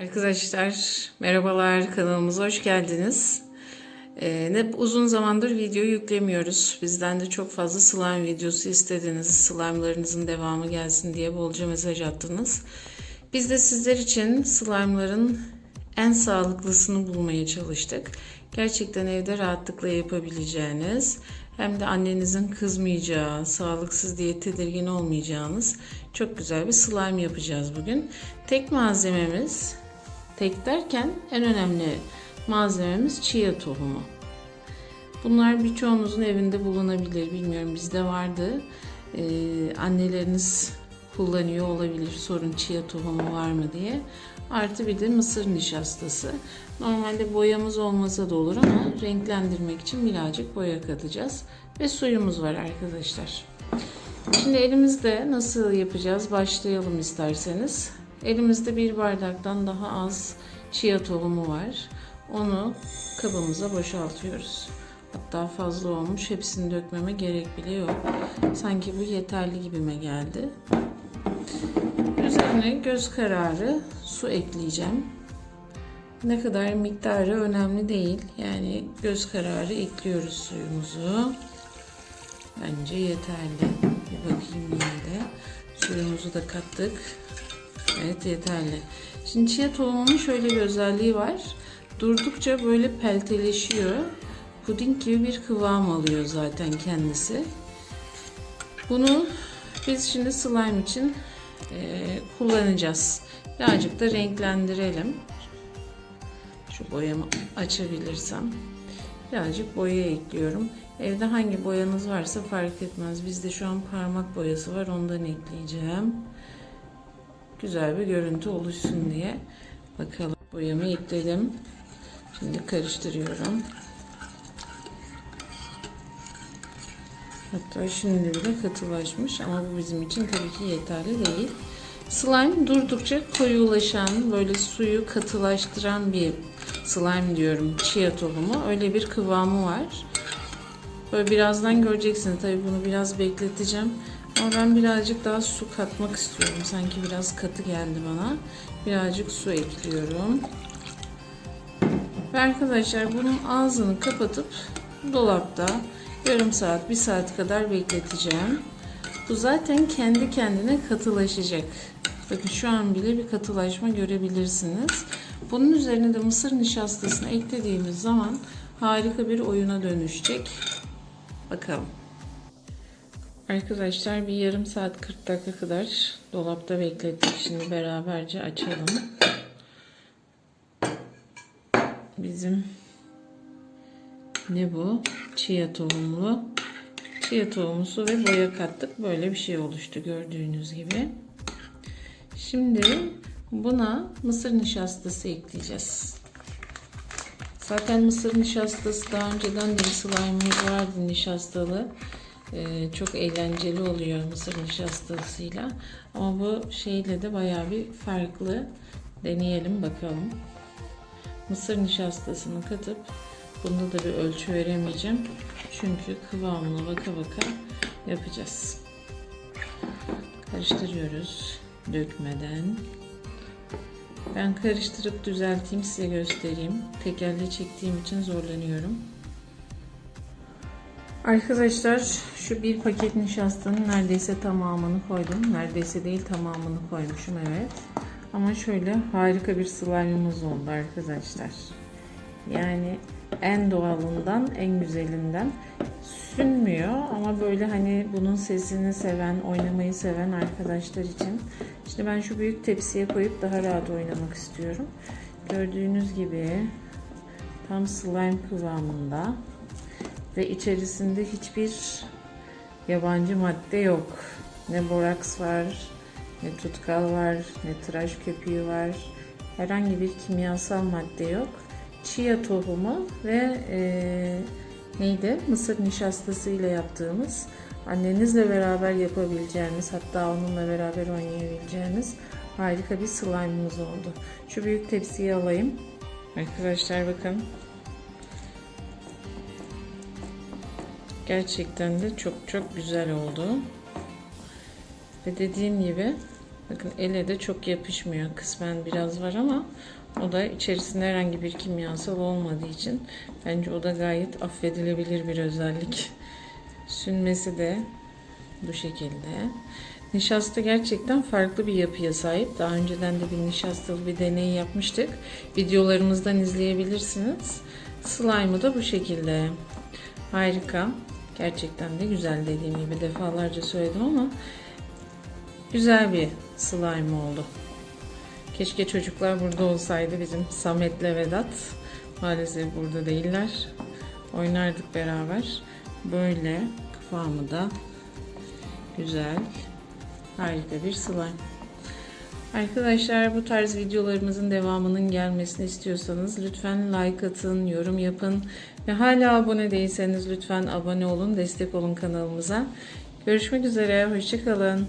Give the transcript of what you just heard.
Arkadaşlar merhabalar kanalımıza hoş geldiniz. Ee, uzun zamandır video yüklemiyoruz. Bizden de çok fazla slime videosu istediniz. Slime'larınızın devamı gelsin diye bolca mesaj attınız. Biz de sizler için slime'ların en sağlıklısını bulmaya çalıştık. Gerçekten evde rahatlıkla yapabileceğiniz hem de annenizin kızmayacağı, sağlıksız diye tedirgin olmayacağınız çok güzel bir slime yapacağız bugün. Tek malzememiz, tek derken en önemli malzememiz chia tohumu. Bunlar birçoğunuzun evinde bulunabilir. Bilmiyorum bizde vardı. Ee, anneleriniz kullanıyor olabilir sorun chia tohumu var mı diye. Artı bir de mısır nişastası. Normalde boyamız olmasa da olur ama renklendirmek için birazcık boya katacağız. Ve suyumuz var arkadaşlar. Şimdi elimizde nasıl yapacağız başlayalım isterseniz. Elimizde bir bardaktan daha az chia tohumu var. Onu kabımıza boşaltıyoruz. Hatta fazla olmuş. Hepsini dökmeme gerek bile yok. Sanki bu yeterli gibime geldi. Üzerine göz kararı su ekleyeceğim. Ne kadar miktarı önemli değil. Yani göz kararı ekliyoruz suyumuzu. Bence yeterli. Bir bakayım yine de. Suyumuzu da kattık. Evet yeterli. Şimdi chia tohumunun şöyle bir özelliği var. Durdukça böyle pelteleşiyor. Puding gibi bir kıvam alıyor zaten kendisi. Bunu biz şimdi slime için e, kullanacağız. Birazcık da renklendirelim. Şu boyamı açabilirsem. Birazcık boya ekliyorum. Evde hangi boyanız varsa fark etmez. Bizde şu an parmak boyası var. Ondan ekleyeceğim. Güzel bir görüntü oluşsun diye. Bakalım. Boyamı ekledim. Şimdi karıştırıyorum. Hatta şimdi bile katılaşmış ama bu bizim için tabii ki yeterli değil. Slime durdukça koyulaşan, böyle suyu katılaştıran bir slime diyorum. Chia tohumu. Öyle bir kıvamı var. Böyle birazdan göreceksiniz. Tabii bunu biraz bekleteceğim. Ama ben birazcık daha su katmak istiyorum. Sanki biraz katı geldi bana. Birazcık su ekliyorum. Ve arkadaşlar bunun ağzını kapatıp dolapta yarım saat, bir saat kadar bekleteceğim. Bu zaten kendi kendine katılaşacak. Bakın şu an bile bir katılaşma görebilirsiniz. Bunun üzerine de mısır nişastasını eklediğimiz zaman harika bir oyuna dönüşecek. Bakalım. Arkadaşlar bir yarım saat 40 dakika kadar dolapta beklettik. Şimdi beraberce açalım. Bizim ne bu? Chia tohumlu. Chia tohumu su ve boya kattık. Böyle bir şey oluştu gördüğünüz gibi. Şimdi buna mısır nişastası ekleyeceğiz. Zaten mısır nişastası daha önceden de slime'ımız vardı nişastalı. Ee, çok eğlenceli oluyor mısır nişastasıyla. Ama bu şeyle de bayağı bir farklı. Deneyelim bakalım. Mısır nişastasını katıp bunda da bir ölçü veremeyeceğim. Çünkü kıvamına baka baka yapacağız. Karıştırıyoruz dökmeden. Ben karıştırıp düzelteyim size göstereyim. Tekerle çektiğim için zorlanıyorum. Arkadaşlar şu bir paket nişastanın neredeyse tamamını koydum. Neredeyse değil tamamını koymuşum evet. Ama şöyle harika bir slime'ımız oldu arkadaşlar. Yani en doğalından en güzelinden sünmüyor ama böyle hani bunun sesini seven, oynamayı seven arkadaşlar için. İşte ben şu büyük tepsiye koyup daha rahat oynamak istiyorum. Gördüğünüz gibi tam slime kıvamında ve içerisinde hiçbir yabancı madde yok. Ne boraks var, ne tutkal var, ne tıraş köpüğü var. Herhangi bir kimyasal madde yok. Chia tohumu ve e, neydi? Mısır nişastası ile yaptığımız annenizle beraber yapabileceğiniz hatta onunla beraber oynayabileceğiniz harika bir slime'ımız oldu. Şu büyük tepsiyi alayım. Arkadaşlar bakın. Gerçekten de çok çok güzel oldu. Ve dediğim gibi Bakın ele de çok yapışmıyor. Kısmen biraz var ama o da içerisinde herhangi bir kimyasal olmadığı için bence o da gayet affedilebilir bir özellik. Sünmesi de bu şekilde. Nişasta gerçekten farklı bir yapıya sahip. Daha önceden de bir nişastalı bir deney yapmıştık. Videolarımızdan izleyebilirsiniz. Slime'ı da bu şekilde. Harika. Gerçekten de güzel dediğim gibi defalarca söyledim ama güzel bir slime oldu. Keşke çocuklar burada olsaydı bizim Samet'le Vedat. Maalesef burada değiller. Oynardık beraber. Böyle kıvamı da güzel. Harika bir slime. Arkadaşlar bu tarz videolarımızın devamının gelmesini istiyorsanız lütfen like atın, yorum yapın ve hala abone değilseniz lütfen abone olun, destek olun kanalımıza. Görüşmek üzere, hoşçakalın.